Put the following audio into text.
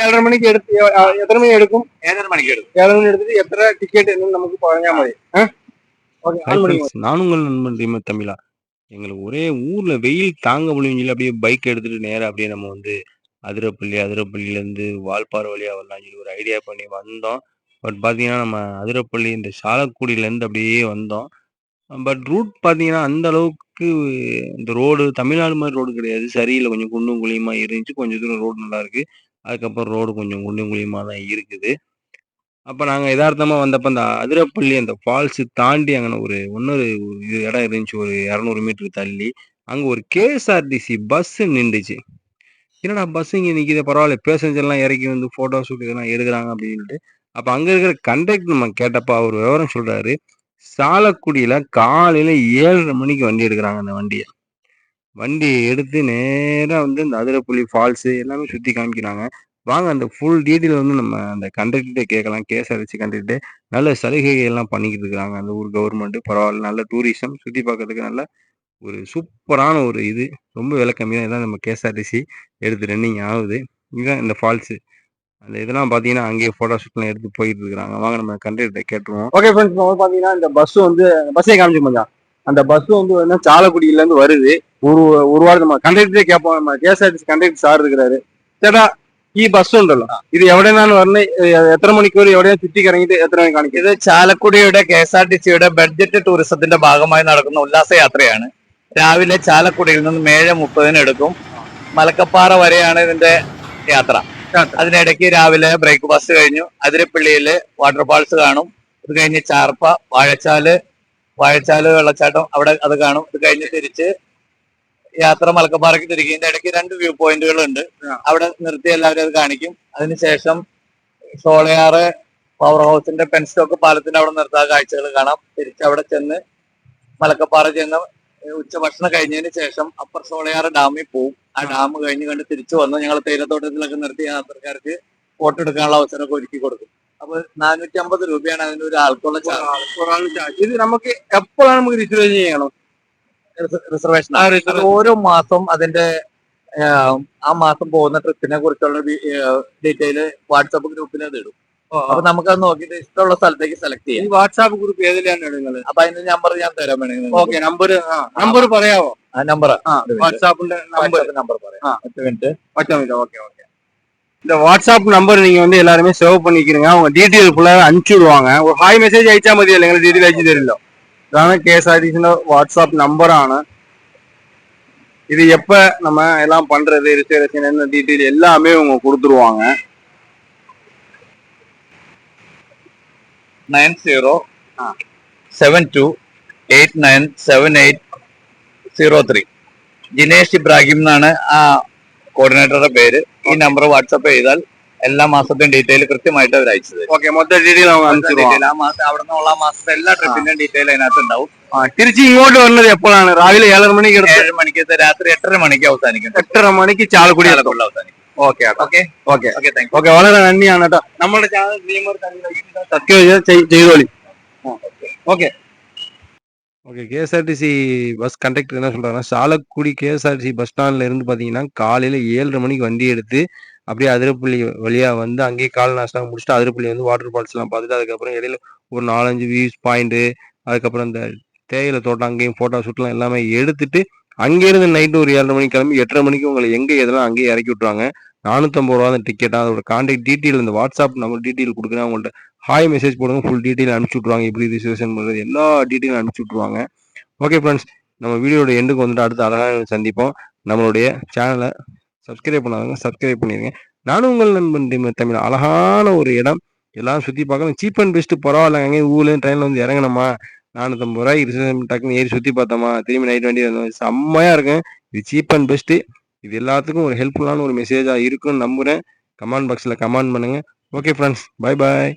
ഏഴര മണിക്ക് എടുത്ത് ആ, എത്ര മണി എടുക്കും ഏഴര മണിക്ക് എടുക്കും ഏഴര മണി എടുത്തിട്ട് എത്ര ടിക്കറ്റ് എന്ന് നമുക്ക് പറഞ്ഞാൽ മതി ஓகே ஹாய் ஃப்ரெண்ட்ஸ் நான் உங்கள் நண்பன் ரீம தமிழா எங்களுக்கு ஒரே ஊர்ல வெயில் தாங்க முடியும் சொல்லி அப்படியே பைக் எடுத்துட்டு நேரா அப்படியே நம்ம வந்து அதிரப்பள்ளி அதிரப்பள்ளியிலேருந்து வால்பாறை வழியா வரலாம் சொல்லி ஒரு ஐடியா பண்ணி வந்தோம் பட் பார்த்தீங்கன்னா நம்ம அதிரப்பள்ளி இந்த சாலக்குடியிலேருந்து அப்படியே வந்தோம் பட் ரூட் பார்த்தீங்கன்னா அந்த அளவுக்கு இந்த ரோடு தமிழ்நாடு மாதிரி ரோடு கிடையாது சரியில்லை கொஞ்சம் குண்டும் குழியுமா இருந்துச்சு கொஞ்சம் தூரம் ரோடு நல்லா இருக்கு அதுக்கப்புறம் ரோடு கொஞ்சம் குண்டும் குழியுமா தான் இருக்குது அப்போ நாங்கள் யதார்த்தமாக வந்தப்போ அந்த அதிரப்பள்ளி அந்த ஃபால்ஸ் தாண்டி அங்கே ஒரு இன்னொரு இது இடம் இருந்துச்சு ஒரு 200 மீட்டர் தள்ளி. அங்கே ஒரு கேஎஸ்ஆர்டிசி பஸ் நின்றுச்சு என்னடா பஸ் இங்கே நிற்கிது பரவாயில்ல பேசஞ்சர்லாம் இறக்கி வந்து ஃபோட்டோ ஷூட் இதெல்லாம் எடுக்கிறாங்க அப்படின்ட்டு. அப்போ அங்கே இருக்கிற கண்டக்ட் நம்ம கேட்டப்போ அவர் விவரம் சொல்கிறாரு சாலக்குடியில் காலையில் ஏழரை மணிக்கு வண்டி எடுக்கிறாங்க அந்த வண்டியை வண்டி எடுத்து நேரா வந்து இந்த அதிரப்புள்ளி ஃபால்ஸ் எல்லாமே சுத்தி காமிக்கிறாங்க. வாங்க அந்த ஃபுல் டீட்டெயில் வந்து நம்ம அந்த கண்டக்டர்கிட்ட கேட்கலாம். கேஎஸ்ஆர்டிசி கண்டக்டர் நல்ல சலுகைகள் எல்லாம் பண்ணிக்கிட்டு இருக்காங்க. அந்த ஊர் கவர்மெண்ட் பரவாயில்ல. நல்ல டூரிசம் சுத்தி பார்க்கறதுக்கு நல்ல ஒரு சூப்பரான ஒரு இது. ரொம்ப விலை கம்மியாக தான் நம்ம கேஎஸ்ஆர்டிசி எடுத்து ரன்னிங் ஆகுது. இதுதான் இந்த ஃபால்ஸ். அந்த இதெல்லாம் பார்த்தீங்கன்னா, அங்கேயே ஃபோட்டோ ஷூட்லாம் எடுத்து போயிட்டு இருக்காங்க. வாங்க நம்ம கண்டக்டர் கேட்டுருவோம். ஓகே ஃப்ரெண்ட்ஸ் பார்த்தீங்கன்னா வந்து இந்த பஸ் வந்து பஸ்ஸே காமிச்சு கொஞ்சம் அந்த பஸ் வந்து என்ன ഒരു ഒരു വാരം കണ്ടക്ടറെ കേൾപ്പോ K S R T C conductor sir ഇരിക്കാറ് ചേട്ടാ ഈ ബസ് ഉണ്ടല്ലോ ഇത് എവിടെയാണ് പറഞ്ഞ് എത്ര മണിക്കൂർ എവിടെയാണ് ചുറ്റി കറങ്ങിയിട്ട് എത്ര മണി കാണിക്കും ഇത് ചാലക്കുടിയുടെ കെ എസ് ആർ ടി സിയുടെ ബഡ്ജറ്റ് ടൂറിസത്തിന്റെ ഭാഗമായി നടക്കുന്ന ഉല്ലാസയാത്രയാണ് രാവിലെ ചാലക്കുടിയിൽ നിന്ന് മേഴ മുപ്പതിന് എടുക്കും. മലക്കപ്പാറ വരെയാണ് ഇതിന്റെ യാത്ര. അതിനിടയ്ക്ക് രാവിലെ ബ്രേക്ക്ഫാസ്റ്റ് കഴിഞ്ഞു. അതിരപ്പള്ളിയിൽ വാട്ടർഫാൾസ് കാണും. അത് കഴിഞ്ഞ് ചാർപ്പ വാഴച്ചാൽ വാഴച്ചാൽ വെള്ളച്ചാട്ടം അവിടെ അത് കാണും. അത് കഴിഞ്ഞ് തിരിച്ച് യാത്ര മലക്കപ്പാറയ്ക്ക് ഇതിന്റെ ഇടയ്ക്ക് രണ്ട് വ്യൂ പോയിന്റുകൾ ഉണ്ട് അവിടെ നിർത്തി എല്ലാവരും അത് കാണിക്കും. അതിനുശേഷം ഷോളയാറ് പവർ ഹൗസിന്റെ പെൻ സ്റ്റോക്ക് പാലത്തിന്റെ അവിടെ നിർത്താൻ കാഴ്ചകൾ കാണാം. തിരിച്ച് അവിടെ ചെന്ന് മലക്കപ്പാറ ചെന്ന് ഉച്ചഭക്ഷണം കഴിഞ്ഞതിന് ശേഷം അപ്പർ ഷോളയാറ് ഡാമിൽ പോവും. ആ ഡാം കഴിഞ്ഞ് കണ്ട് തിരിച്ചു വന്ന് ഞങ്ങൾ തേയിലത്തോട്ടത്തിലൊക്കെ നിർത്തി യാത്രക്കാർക്ക് ഫോട്ടോ എടുക്കാനുള്ള അവസരമൊക്കെ ഒരുക്കി കൊടുക്കും. അപ്പൊ നാനൂറ്റി അമ്പത് രൂപയാണ് അതിന് ഒരു ആൾക്കുള്ള ചാർജ് ഇത് നമുക്ക് എപ്പോഴാണ് നമുക്ക് റിസർവ് ചെയ്യണം? റിസർവേഷൻ ആ അത് റിസർവ് ഓരോ മാസം അതിന്റെ ആ, ആ മാസം പോകുന്ന ട്രിപ്പിനെ കുറിച്ചുള്ള ഡീറ്റെയിൽ വാട്സാപ്പ് ഗ്രൂപ്പിൽ അത് ഇടും അപ്പൊ നമുക്കത് നോക്കിയിട്ട് ഇഷ്ടമുള്ള സ്ഥലത്തേക്ക് സെലക്ട് ഈ ചെയ്യാം വാട്സാപ്പ് ഗ്രൂപ്പ് ഏതിലാണ് നിങ്ങൾ അപ്പൊ അതിന്റെ നമ്പർ ഞാൻ തരാൻ വേണമെങ്കിൽ ഓക്കെ നമ്പർ നമ്പർ പറയാവോ ആ നമ്പർ ആ வாட்ஸ்அப்ல நம்பர் നമ്പർ പറയാം ആ. ഒറ്റ മിനിറ്റ് ஓகே ஓகே ஓகே இந்த வாட்ஸ்அப் நம்பர் நீங்க வந்து எல்லாருமே சேவ் பண்ணிக்கிறீங்க அவங்க டீட்டெயில் ஃபுல்லாக அனுப்பிச்சு விடுவாங்க ஒரு ஹாய் மெசேஜ் അയച്ചാൽ മതിയല്ലോ നിങ്ങൾ ഡീറ്റെയിൽ അയച്ചു തരില്ലോ ഇതാണ് കെ എസ് ആർ ടി സിന്റെ വാട്സാപ്പ് നമ്പറാണ് இது எப்ப நம்ம எல்லாம் பண்றது ரிசர்வேஷன் என்ன டீட்டெயில் எல்லாமே இவங்க கொடுத்துருவாங்க nine zero seven two eight nine seven eight zero three Jinesh Ibrahim എന്നാണ് ആ കോർഡിനേറ്ററുടെ പേര് ഈ നമ്പർ വാട്സപ്പ് ചെയ്താൽ എല്ലാ മാസത്തെയും ഡീറ്റെയിൽ കൃത്യമായിട്ട് അവർ അയച്ചു തരും. ഓക്കെ മൊത്തം ഡീറ്റെയിൽ ആ മാസം അവിടെ നിന്നുള്ള മാസത്തെ എല്ലാ ട്രിപ്പിന്റെയും ഡീറ്റെയിൽ അതിനകത്ത് ഉണ്ടാവും. തിരിച്ച് ഇങ്ങോട്ട് വരുന്നത് എപ്പോഴാണ്? രാവിലെ ഏഴര മണിക്ക് ഏഴ് മണിക്ക് രാത്രി എട്ടര മണിക്ക് അവസാനിക്കും. എട്ടര മണിക്ക് ചാലക്കുടി ചാലക്കുള്ള അവസാനിക്കും. Okay okay okay okay thank okay വളരെ നന്ദിയാണ് കേട്ടോ. നമ്മുടെ channel dreamer subscribe ചെയ്തോളി. Okay okay KSRTC bus conductor என்ன சொல்கிறாங்கன்னா சாலக்குடி கேஎஸ்ஆர்டிசி பஸ் ஸ்டாண்ட்ல இருந்து பாத்தீங்கன்னா காலையில ஏழரை மணிக்கு வண்டி எடுத்து அப்படியே அதிரப்பள்ளி வழியாக வந்து அங்கேயே கால் நாஸ்டா முடிச்சுட்டு அதிரப்பள்ளி வந்து வாட்டர் ஃபால்ஸ்லாம் பார்த்துட்டு அதுக்கப்புறம் இடையில ஒரு நாலஞ்சு வியூஸ் பாயிண்ட்டு அதுக்கப்புறம் இந்த தேயிலை தோட்டம் அங்கேயும் ஃபோட்டோ ஷூட்லாம் எல்லாமே எடுத்துட்டு அங்கேருந்து நைட்டு ஒரு ஏழரை மணிக்கு கிளம்பி எட்டரை மணிக்கு உங்களை எங்கே எதெல்லாம் அங்கேயே இறக்கி விட்ருவாங்க நானூற்றம்பது ரூபா அந்த டிக்கெட் அதோட கான்டாக்ட் டீட்டெயில் இந்த வாட்ஸ்அப் நம்பர் டீட்டெயில் கொடுக்குறேன். அவங்கள்ட்ட ஹாய் மெசேஜ் போடுங்க ஃபுல் டீட்டெயில் அனுப்பிச்சி விட்ருவாங்க எப்படி ரிசர்வேஷன் பண்ணுறது எல்லா டீட்டெயிலும் அனுப்பிச்சி விட்ருவாங்க ஓகே ஃப்ரெண்ட்ஸ் நம்ம வீடியோட எண்டுக்கு வந்துட்டு அடுத்து அழகாக சந்திப்போம். நம்மளுடைய சேனலை சப்ஸ்கிரைப் பண்ணாதவங்க சப்ஸ்கிரைப் பண்ணிடுங்க நானும் உங்கள் நண்பன் டீம் தமிழ். அழகான ஒரு இடம். எல்லாம் சுற்றி பார்க்கலாம் சீப் அண்ட் பெஸ்ட்டு பரவாயில்லங்க. அங்கே ஊர்லேயும் ட்ரெயினில் வந்து இறங்கணுமா நானூற்றம்பது ரூபாய் ரிசர்வேஷன் டக்குன்னு ஏறி சுற்றி பார்த்தோமா? திரும்பி நைட் வண்டி வந்தோம். செம்மையாக இருக்கும். இது சீப் அண்ட் பெஸ்ட்டு இது எல்லாத்துக்கும் ஒரு ஹெல்ப்ஃபுல்லான ஒரு மெசேஜாக இருக்குன்னு நம்புகிறேன் கமெண்ட் பாக்ஸில் கமெண்ட் பண்ணுங்கள் ஓகே ஃப்ரெண்ட்ஸ் பை பாய்